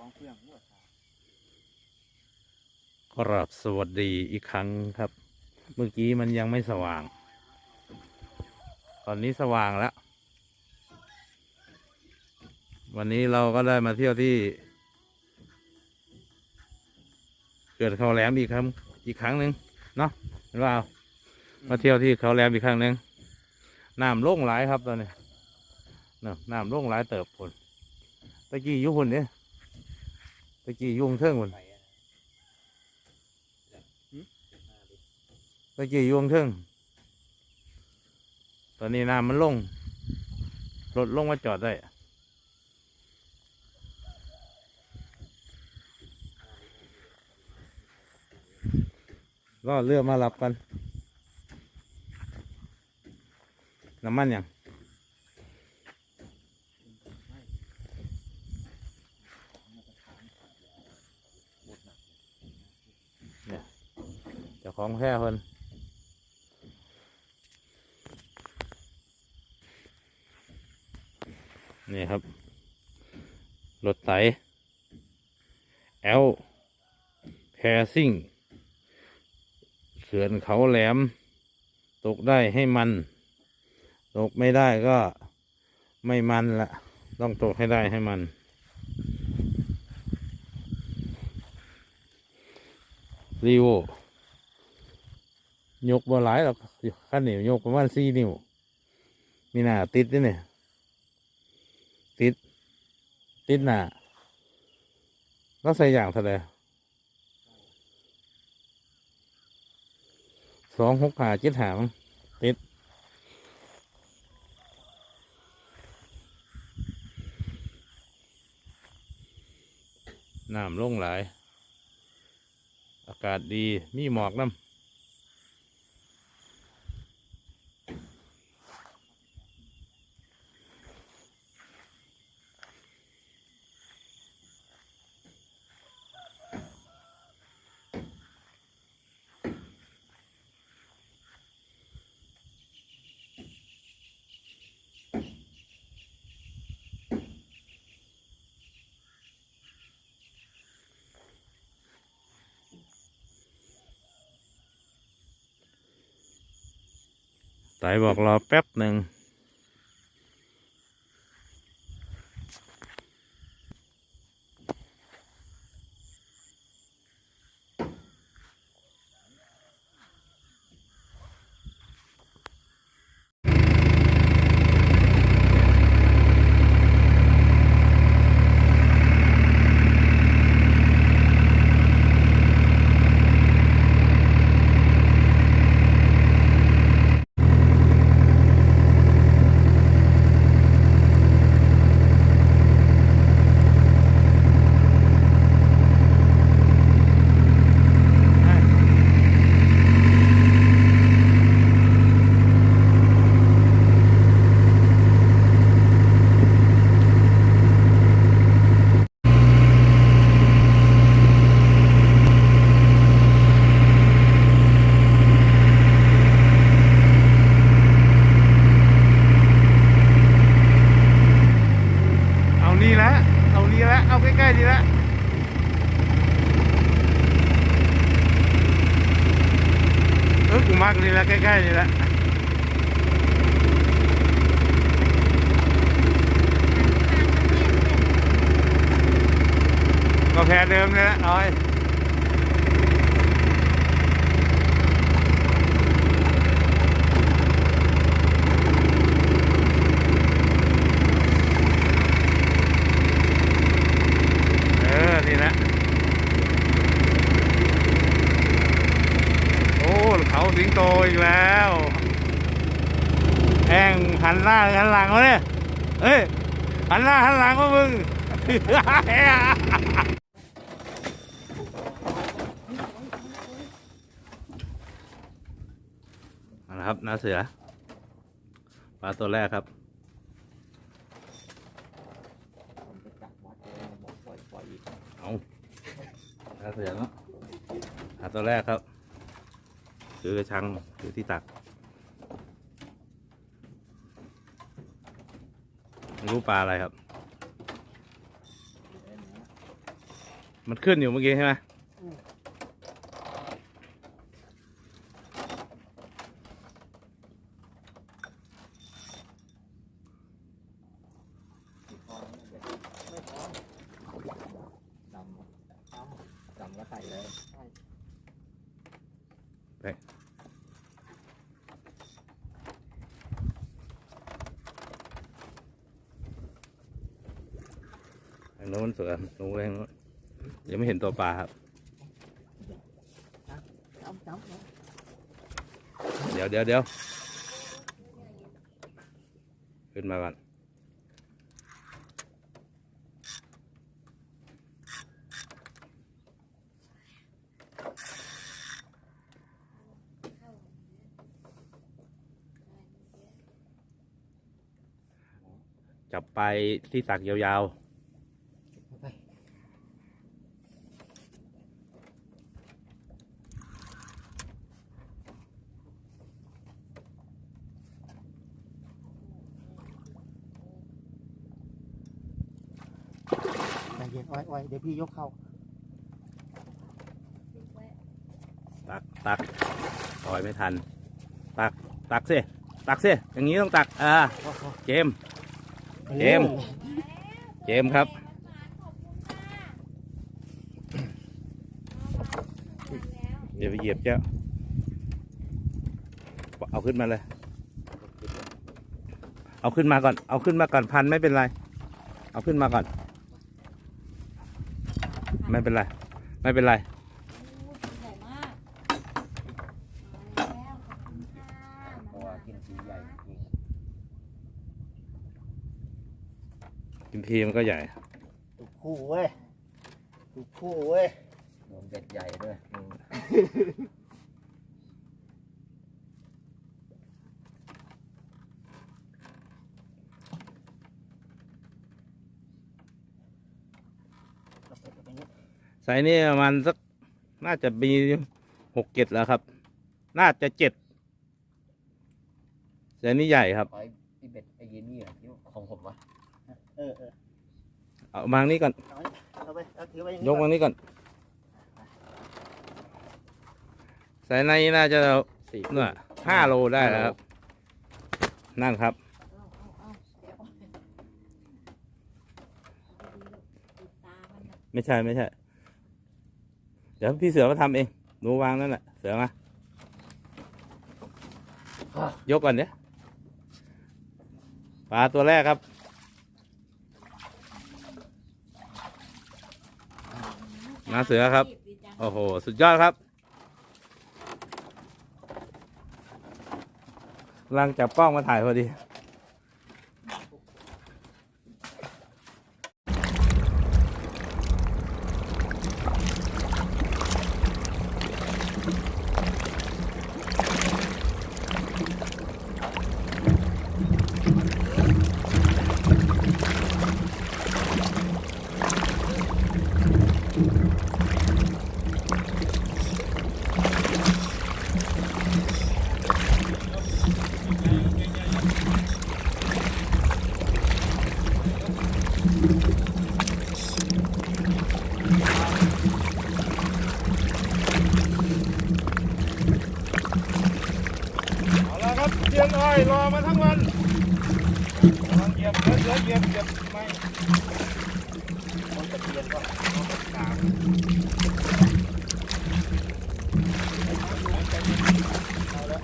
ของเครื่องด้วยครับกราบสวัสดีอีกครั้งครับ เมื่อกี้มันยังไม่สว่าง ตอนนี้สว่างแล้ว วันนี้เราก็ได้มาเที่ยวที่ เกิดเขาแหลมอีกครั้งอีกครั้งหนึ่งเนาะเห็นว่ามาเที่ยวที่เขาแหลมอีกครั้งหนึ่งน้ำลงหลายครับตอนนี้เนาะน้ำลงหลายเติบผลตะกี้ยุพุ่นเนี่ยะกี้อยุ่ข้างเทิงพุ่นไปอะตะกี้อยวงเทิงตอนนี้น้ำมันลงรถลงมาจอดได้ก็เรือมารับกันน้ำมันยังเนี่ยเจ้าของ แพร่เพิ่นนี่ครับ รถไถแอลแพซิ่งเขื่อนเขาแหลม ตกได้ให้มัน ตกไม่ได้ก็ไม่มันละต้องตกให้ได้ให้มัน รีโว ยกบ่หลายหรอกขั้นนี้ยกประมาณสี่นิ้วมีหน้าติดด้วยเนี่ย ติด ติดหน้าแล้วใส่อย่างเท่าไหร่สองหกหาเจ็ดหามั้งติดน้ำลงหลาย อากาศดี มีหมอกน้ำ บอกรอแป๊บหนึ่ง เอานี่ละ เอานี่ละ เอาใกล้ๆนี่ละ เอ อกูมากนี่ละใกล้ๆนี่และก็แพ้เดิมเลยละเอยไอ้เออ นี่ละ โอ้ เขาสิงโตอีกแล้วแอง หันหน้างอันหลังวะเนี่ยเฮ้ยหันหน้าหันหลังวะมึงเอาละครับน้าเสือปลาตัวแรกครับเอานาเสือเนาะปลาตัวแรกครับคือกระชังคือที่ตักไม่ รู้ปลาอะไรครับเล่นนะมันขึ้นอยู่เมื่อกี้ใช่ไหมติดคอแล้วเด็กไม่พอดำดำก็ใส่เลย ใช่ ทาง โน้นสวยลงไปทางโน้นยังไม่เห็นตัวปลาครับ เดี๋ยวเดี๋ยวเดี๋ยวขึ้นมาก่อนจับไปที่สักยาวำ ใจเย็นอ้อยอ้อยเดี๋ยวพี่ยกเข้าตักตักปล่อยไม่ทัน ตักตักสิตักสิอย่างนี้ต้องตักอ่าเจมเกมเจมครับเดี๋ยวไปเหยียบเจ้าเอาขึ้นมาเลย เอาขึ้นมาก่อน เอาขึ้นมาก่อนพันไม่เป็นไร เอาขึ้นมาก่อน ไม่เป็นไร ไม่เป็นไร ใหญ่มากมาแล้วขอบคุณค่ะเพราะว่ากินสีใหญ่จริงกินทีมันก็ใหญ่ ถูกคู่เว้ยถูกคู่เว้ย รวมเบ็ดใหญ่ด้วยอืม เราเปิดไปนี้ ไซส์นี้ประมาณสักน่าจะมีหกเจ็ดแล้วครับ น่าจะเจ็ดไซส์นี้ใหญ่ครับขอไอ้ไอ้เบ็ดไอ้เยนี่อะที่ของผมวะเออเออเอามาทางนี้ก่อน เอาไว้เอาไปเอาถือไว้อย่างยนี้กก่อมานนี้ก่อนไซส์ในน่าจะสี่เนี่ยห้าโลได้แล้วครับ นั่นครับ เอาเอาเอาเดี๋ยวติดตามันน่ะไม่ใช่ไม่ใช่ เดี๋ยวพี่เสือมาทำเองหนูวางนั่นแหละเสือมายกก่อนเนี่ยปลาตัวแรกครับ มาเสือครับ โอ้โห สุดยอดครับกำลังจับกล้องมาถ่ายพอดี มาทั้งวันลองเหยียบเยอะๆเหยียบเหยียบไม่คนตะเกียบก็ต้องตามเอาแล้ว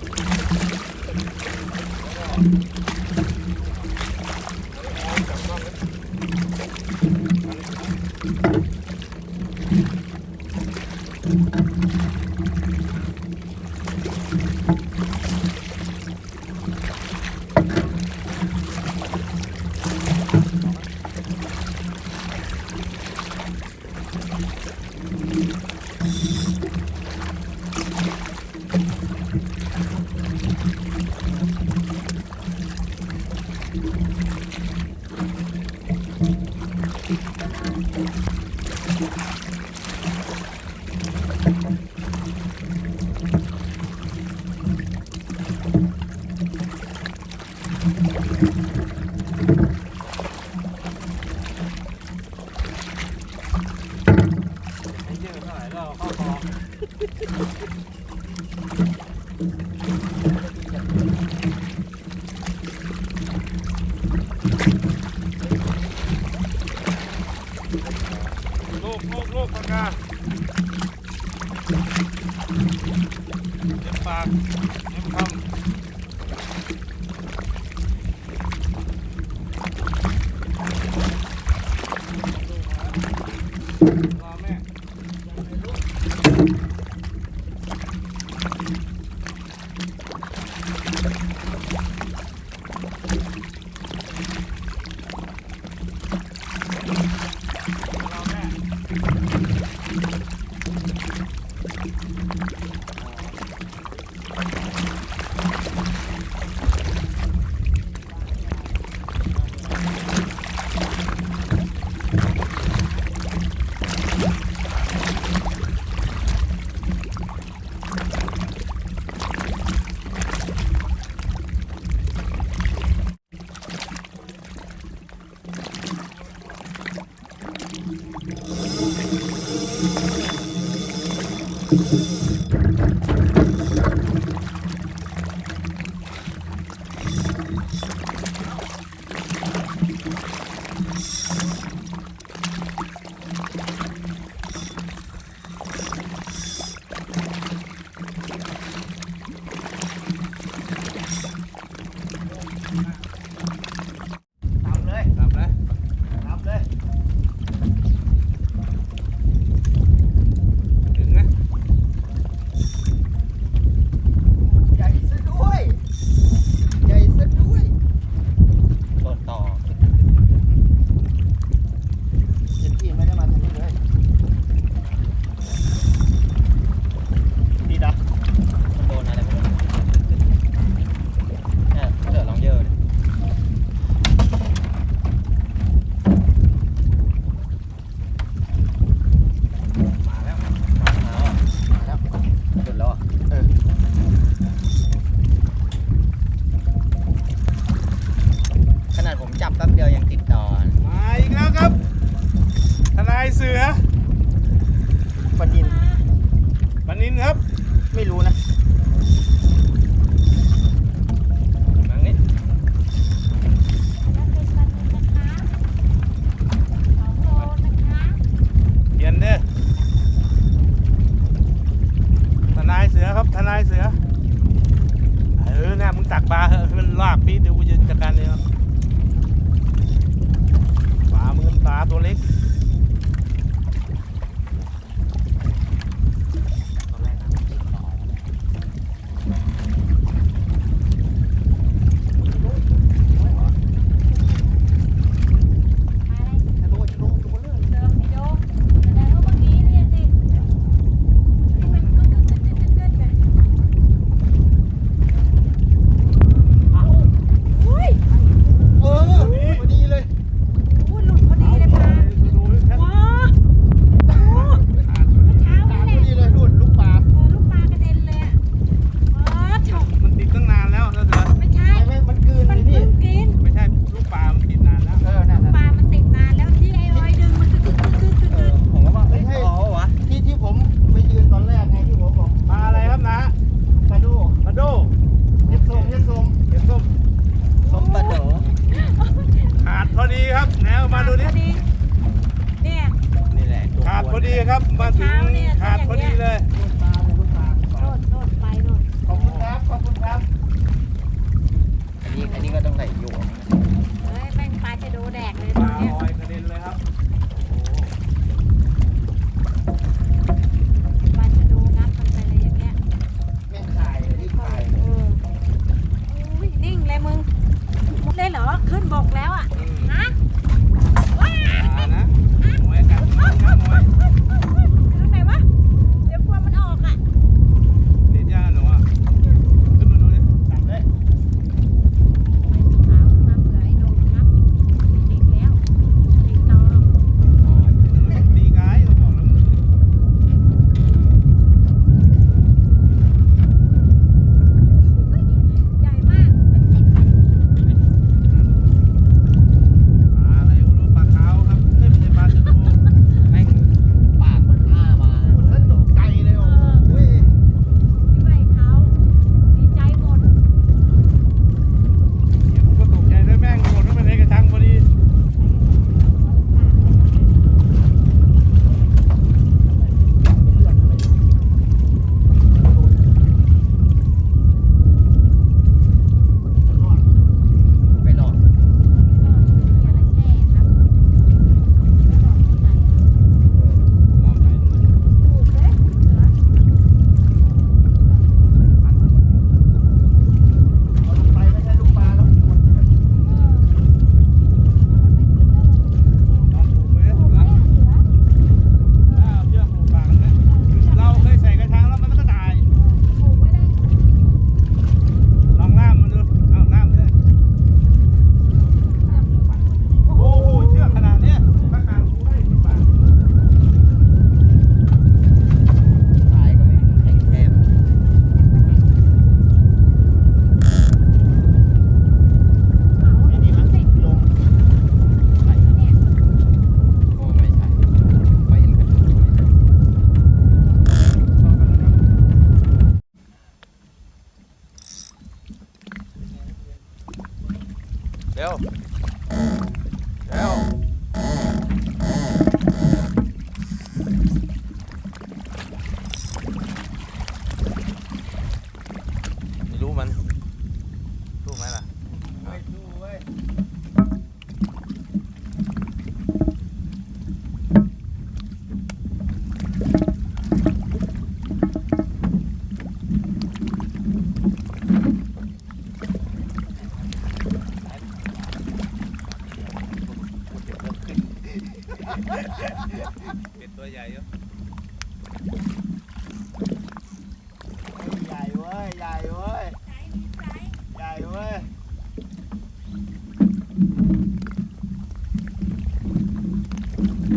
เป็นตัวใหญ่เยอะญ่เว้ยใหญ่เว้ยใหญ่เว้ย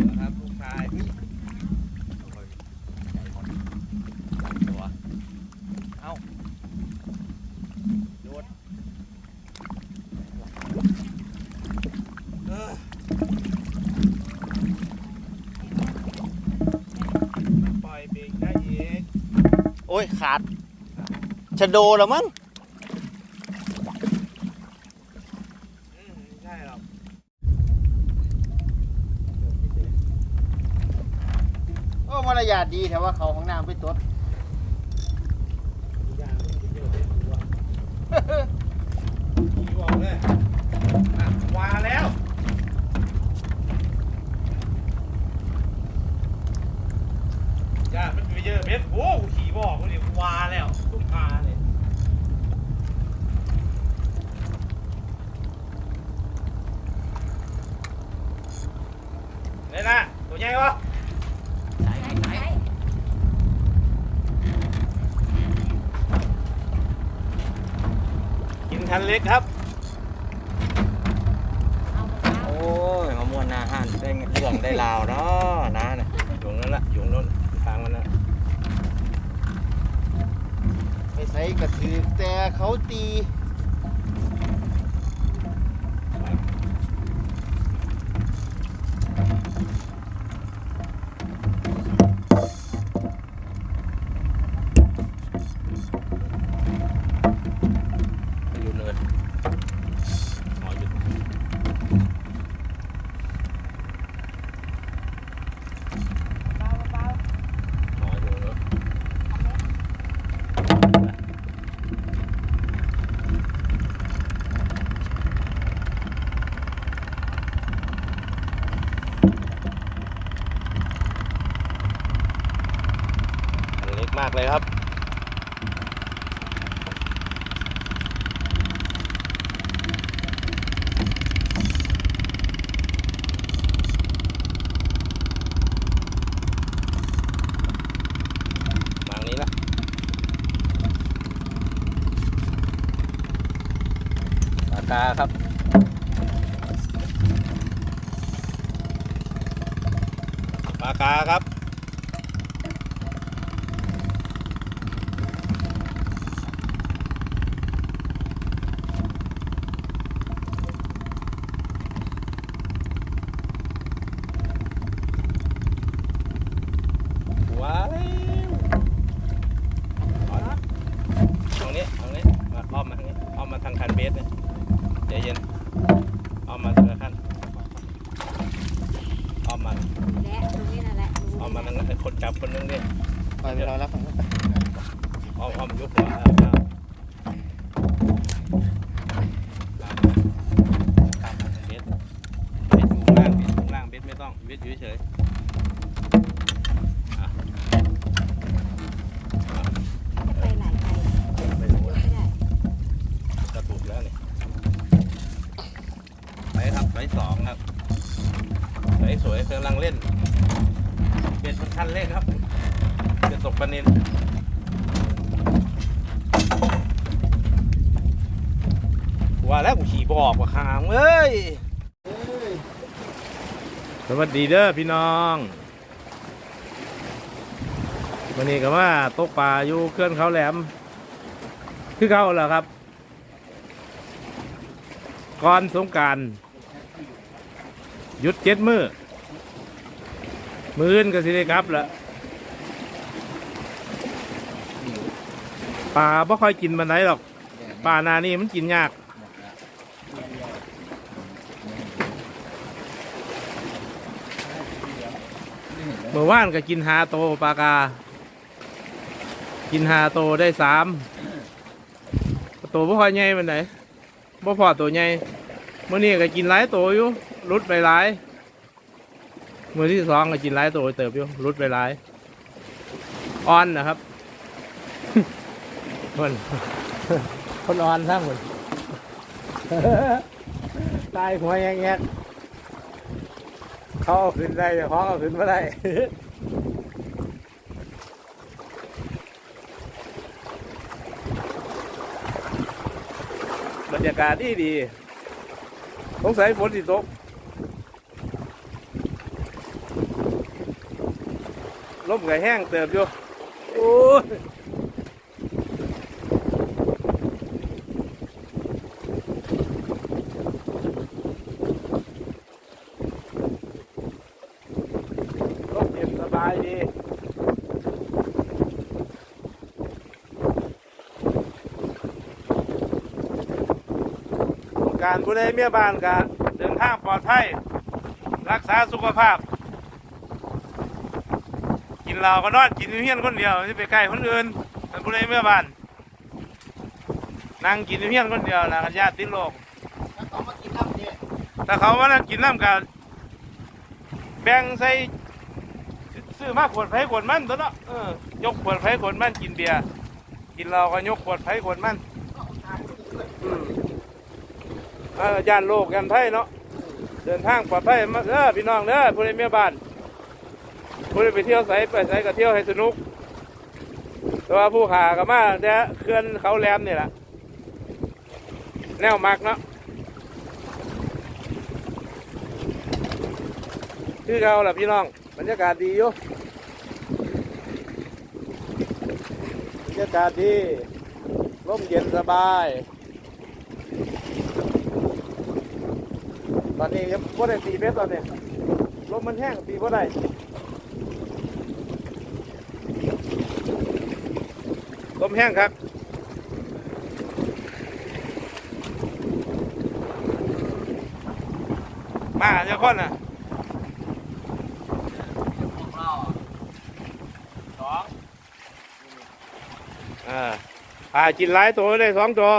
นะครับลูกชายตัวเอ้าโดดเออปล่อยเบรกได้อีก โอ้ยขาด ชะโดแล้วมั้งไม่ใช่หรอกโอ้มารยาทดีแต่ว่าเขาของน้ำไปตดขี่บอกเลยอะวาแล้วย่ามันไปเยอะเบ็ดโอ้ขี่บอกกูดิวาแล้วตุ้มพาเลยเนี่ยนะตัวใหญ่ปะกิน คันเล็กครับ โอ้ยมามวนอาหานได้เรื่องได้ราวเนาะนะเนี่ยอยู่นั่นแหละอยู่นั่นทางมันนะไปใส่กระถือแต่เขาตี อยู่เนินหมอหยุดหมออยู่เนิน อันเล็กมากเลยครับ มาทางนี้ละปา กาครับปากาครับ สไม่ต้อยู่เฉยๆอะไปไหนไปไปดูไม่ได้กระตุกแล้วนี่ไปครับไปสองครับไปสวยกำลังเล่นเบ็ดมันคันเล่นครับเบ็ดตกปลานินว่าแล้วกูขี่บออกว่าคางเอ้ย วัสดีเด้อพี่น้องวันนี้ก็ว่าตกปลาอยู่เคลื่อนเขาแหลม คือเขาเหรอครับ ก่อนสงการหยุดเจ็ดมือมืออื่นก็สิได้ครับละปลาบ่ค่อยกินมันไหนหรอกปลานานี่มันกินยาก เมื่อวานก็กินหาโตปลากา กินหาโตได้สามโตบ่พอใหญ่มันไหนบ่พอตัวใหญ่เมื่อนี้ก็กินหลายโตอยู่รุดไปหลายมือที่สองก็กินหลายโตเติบอยู่รุดไปหลายอ่อนนะครับคนคนอ่อนทั้งคนตายหัวแงก เขาเอาขึ้นได้แต่ขอเอาขึ้นไม่ได้บรรยากาศดีดีสงสัยฝนสิตกลมก็แห้งเติบอยู่โอ้ยลมเย็นสบายดี การผู้ใดเมียบ้านก็เดินทางปลอดภัยรักษาสุขภาพ กินเหล้าก็นอนกินเฮียนคนเดียวที่ไปใกล้คนอื่นแต่ผู้ใดเมียบ้านนั่งกินเฮียนคนเดียวนะกันญาติติดโรคแล้วเขามากินน้ำเนี่ยถ้าเขาว่านั่งกินน้ำกันแบ่งใส่ซื้อมาขวดไผ่ขวดมันตัวเนาะยกขวดไผ่ขวดมันกินเบียร์กินเหล้าก็ยกขวดไผ่ขวดมัน อืมอ่า ย่านโลกยันไทยเนาะเดินทางปลอดภัยมาเด้อพี่น้องเด้อผู้ใดเมียบ้านผู้ใดไปเที่ยวใสไปใสก็เที่ยวให้สนุก แต่ว่าผู้ขาก็มาแต่เคลื่อนเขาแหลมนี่แหละแนวมักเนาะคือเราแหละพี่น้องบรรยากาศดีอยู่บรรยากาศดีร่มเย็นสบาย ตอนนี้ยังบ่ได้ตีเบ็ดตอนนี้ลมมันแห้งตีบ่ได้ลมแห้งครับมาเจ้าคนน่ะสองอ่าพากินหลายตัวได้สองตัว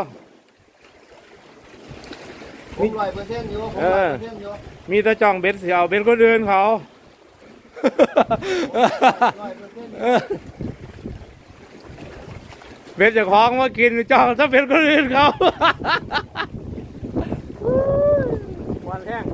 ผมร้อยเปอร์เซ็นต์อยู่ผมเอร้อยอเปอร์เซ็นต์อยู่มีแตะจ่องเบ็ดเสียวเบ็ดก็เดินเขาร้อยเปอร์เซ็นต์เออเบ็ดเจะคล้าของมากินจ่องถ้าเบ็ดก็เดินเขา วันแห้ง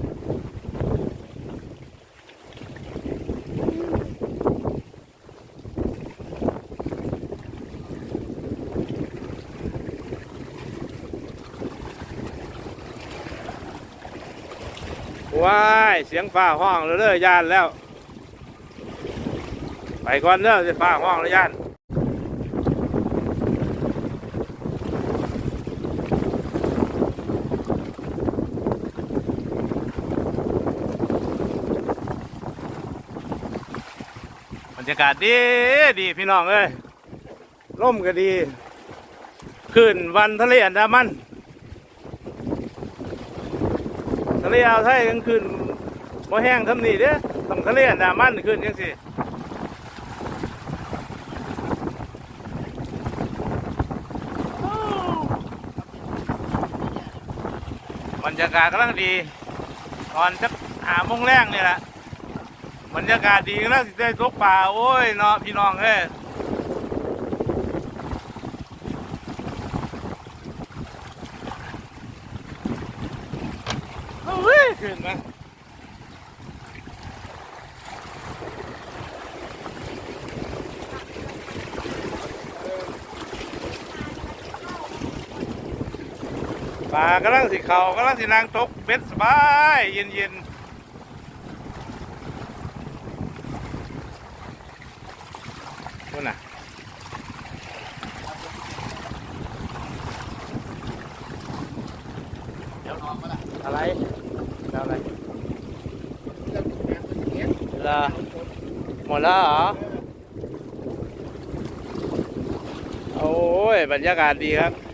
ว้าย เสียงฟ้าห้องแล้วเด้อย่านแล้ว ไปก่อนเด้อจะฟ้าห้องแล้วย่านบรรยากาศดีดีพี่น้องเอ้ยร่มก็ดีขึ้นวันทะเลอันดามันทะเลอ่าวไทยกลางคืน บ่แห้งทำนี่เด้อต้องทะเลอันดามันขึ้นจังสิบรรยากาศกำลังดีตอนจะหาโมงแรงนี่แหละบรรยากาศดีกำลังสิได้ตกป่าโอ้ยเนาะพี่น้องเอ้ยโอ้ยขึ้นม ปลากำลังสิเขากำลังสินางตกเบ็ดสบาย เย็นเย็นๆนู่นน่ะเดี๋ยวนอนมาละอะไรเอาอะไรเรื่องแหนเป็นเงี้ยลาหมดแล้วเหรอ โอ้ย บรรยากาศดีครับ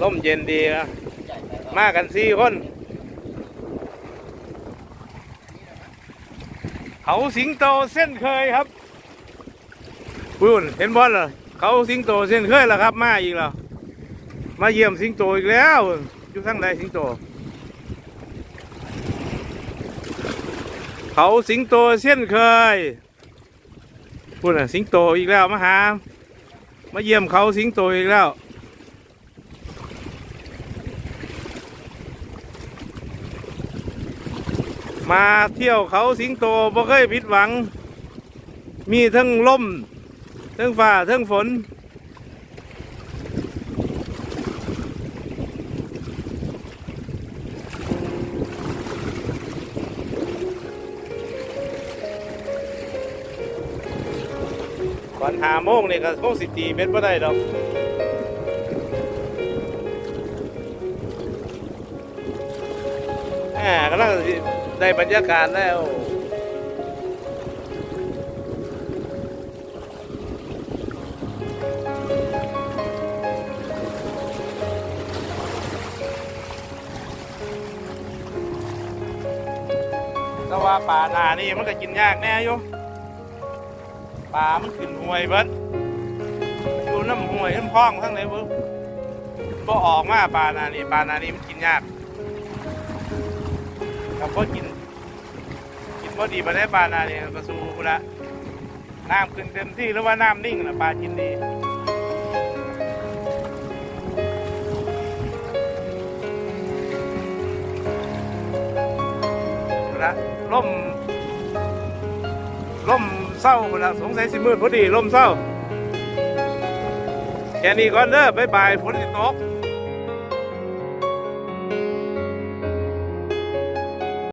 ร่มเย็นดีนะมากันสี่คนเขาสิงโตเส้นเคยครับปุ้นเห็นบอลเหรอเขาสิงโตเส้นเคยแล้วครับ มาอีกแล้วมาเยี่ยมสิงโตอีกแล้วอยู่ทั้งใดสิงโต เขาสิงโตเส้นเคยพูดน่ะสิงโตอีกแล้วมาหามาเยี่ยมเขาสิงโตอีกแล้ว มาเที่ยวเขาสิงโตบ่เคยผิดหวัง มีทั้งลมทั้งฟ้าทั้งฝน ก่อนหาโมงเนี่ยก็คงสิตีเม็ดบ่ได้ดอกแหมกำลังสิ ได้บรรยากาศแล้วแต่ว่าป่านานี่มันก็กินยากแน่อยู่ปลามันขึ้นห่วยเบิดอยู่น้ำห่วยน้ำคลองทั้งไหนเบิดบ่ออกมาปลานานี่ปลานานี่มันกินยากถ้าพอกินกิน อดีมาได้ปลานานี่ก็สู้พุ่นละน้ำขึ้นเต็มที่หรือว่าน้ำนิ่งนะปลากินดีละล่มล่มเศร้าหมดล้วสงสัยสิมืดพอดีล่มเศร้าแค่นี้ก่อนเด้อบ๊ายบายฝนสิตก